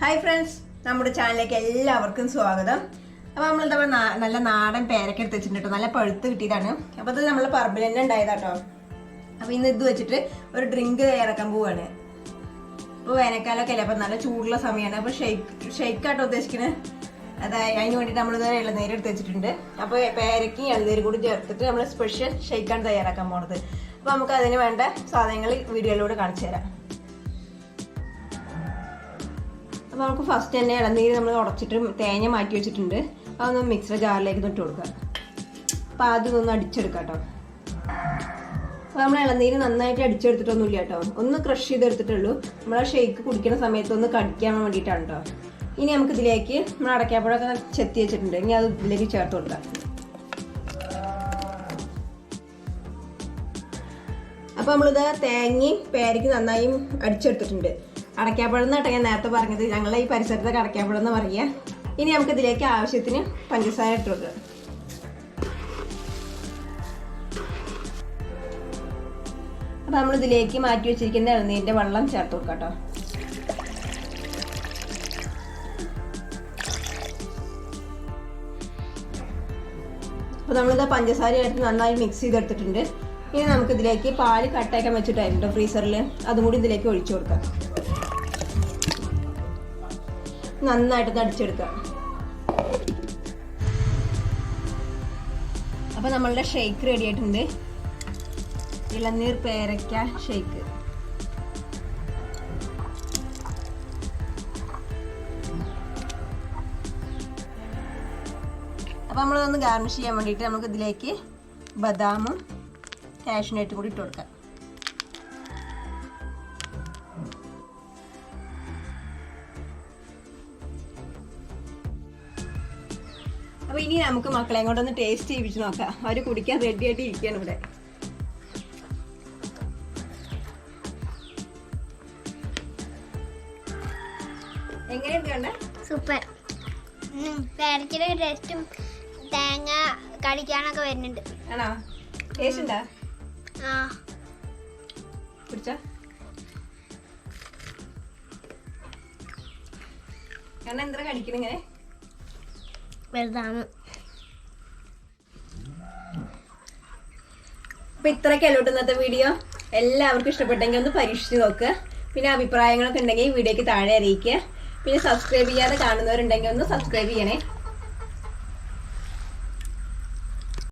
Hi friends നമ്മുടെ ചാനലിലേക്ക് എല്ലാവർക്കും സ്വാഗതം. അപ്പോൾ നമ്മൾ എന്താ നല്ല നാടൻ പേരക്ക എടുത്ത് വെച്ചിട്ടുണ്ട് നല്ല പഴുത്ത് കിട്ടിയതാണ്. അപ്പോൾ ഇത് നമ്മൾ പറമ്പിൽ തന്നെ ഉണ്ടായതാട്ടോ അപ്പോൾ ഇന്ന് ഇത് വെച്ചിട്ട് ഒരു ഡ്രിങ്ക് തയ്യാറാക്കാൻ പോവാണ്. ഇപ്പോൾ വേനൽക്കാലമൊക്കെ അല്ലേ അപ്പോൾ നല്ല ചൂടുള്ള സമയമാണ്. അപ്പോൾ ഷെയ്ക്ക് ഷെയ്ക്കാട്ടോ ഉദ്ദേശിക്കുന്നത് അതായത് അതിന് വേണ്ടിയിട്ട് നമ്മളിത് ഇളനീര് എടുത്ത് വെച്ചിട്ടുണ്ട്. അപ്പോൾ പേരക്കും ഇളനീര് കൂടി ചേർത്തിട്ട് നമ്മൾ സ്പെഷ്യൽ ഷെയ്ക്കാണ് തയ്യാറാക്കാൻ പോണത്. അപ്പോൾ നമുക്ക് അതിന് വേണ്ട സാധനങ്ങൾ വീഡിയോയിലൂടെ കാണിച്ചു തരാം. അപ്പോൾ നമുക്ക് ഫസ്റ്റ് തന്നെ ഇളനീര് നമ്മൾ ഉടച്ചിട്ട് തേങ്ങ മാറ്റി വെച്ചിട്ടുണ്ട്. അതൊന്ന് മിക്സർ ജാറിലേക്ക് ഇട്ട് കൊടുക്കുക. അപ്പോൾ ആദ്യം ഒന്ന് അടിച്ചെടുക്കാം കേട്ടോ അപ്പോൾ നമ്മൾ ഇളനീര് നന്നായിട്ട് അടിച്ചെടുത്തിട്ടൊന്നുമില്ല കേട്ടോ ഒന്ന് ക്രഷ് ചെയ്തെടുത്തിട്ടുള്ളൂ. നമ്മൾ ആ ഷേക്ക് കുടിക്കുന്ന സമയത്ത് ഒന്ന് കടിക്കാൻ വേണ്ടിയിട്ടാണ് കേട്ടോ ഇനി നമുക്ക് ഇതിലേക്ക് നമ്മൾ അടയ്ക്കാപ്പഴമൊക്കെ ചെത്തി വെച്ചിട്ടുണ്ട്. ഇനി അത് ഇതിലേക്ക് ചേർത്ത് കൊടുക്കാം. അപ്പോൾ നമ്മളിത് തേങ്ങയും പേരയ്ക്ക് നന്നായി അടിച്ചെടുത്തിട്ടുണ്ട്. അടയ്ക്കാപ്പഴം എന്നിട്ട് ഞാൻ നേരത്തെ പറഞ്ഞത്. ഞങ്ങളെ ഈ പരിസരത്തൊക്കെ അടയ്ക്കാപ്പഴം എന്ന് പറയുക ഇനി നമുക്ക് ഇതിലേക്ക് ആവശ്യത്തിന് പഞ്ചസാര ഇട്ട് നമ്മൾ ഇതിലേക്ക് മാറ്റി വെച്ചിരിക്കുന്ന ഇളനീരിന്റെ വെള്ളം ചേർത്ത് കൊടുക്കാം കേട്ടോ. അപ്പോൾ നമ്മളിത് പഞ്ചസാര എടുത്ത് നന്നായി മിക്സ് ചെയ്തെടുത്തിട്ടുണ്ട്. ഇനി നമുക്ക് ഇതിലേക്ക് പാൽ കട്ടയൊക്കെ വെച്ചിട്ടായിരുന്നു ഫ്രീസറിൽ അതും കൂടി ഇതിലേക്ക് ഒഴിച്ചു കൊടുക്കാം. നന്നായിട്ട് അടിച്ചെടുക്കാം. അപ്പൊ നമ്മളുടെ ഷേക്ക് റെഡി ആയിട്ടുണ്ട്. ഇളനീർ പേരയ്ക്ക ഷേക്ക് അപ്പൊ നമ്മളൊന്ന് ഗാർണിഷ് ചെയ്യാൻ വേണ്ടിയിട്ട് നമുക്ക് ഇതിലേക്ക് ബദാമും കാഷ്നട്ടും കൂടി ഇട്ട് കൊടുക്കാം. അപ്പൊ ഇനി നമുക്ക് മക്കളെ കൊണ്ടൊന്ന് ടേസ്റ്റ് ചെയ്യിപ്പിച്ച് നോക്കാം. അവർ കുടിക്കാൻ റെഡി ആയിട്ട് ഇരിക്കുകയാണ് ഇവിടെ. എങ്ങനെയുണ്ട് സൂപ്പർ ടേസ്റ്റും തേങ്ങ കടിക്കാനൊക്കെ വരുന്നുണ്ട്. ആണോ? ടേസ്റ്റ് ഉണ്ടാ? ആ. കുടിച്ചാ? കാരണം എന്താ കടിക്കണ ഇങ്ങനെ? വലുതാണ്. അപ്പൊ ഇത്രയൊക്കെ ഇന്നത്തെ വീഡിയോ. എല്ലാവർക്കും ഇഷ്ടപ്പെട്ടെങ്കിൽ ഒന്ന് പരീക്ഷിച്ച് നോക്കുക പിന്നെ അഭിപ്രായങ്ങളൊക്കെ ഉണ്ടെങ്കിൽ ഈ വീഡിയോക്ക് താഴെ അറിയിക്കുക പിന്നെ സബ്സ്ക്രൈബ് ചെയ്യാതെ കാണുന്നവരുണ്ടെങ്കിൽ ഒന്ന് സബ്സ്ക്രൈബ് ചെയ്യണേ.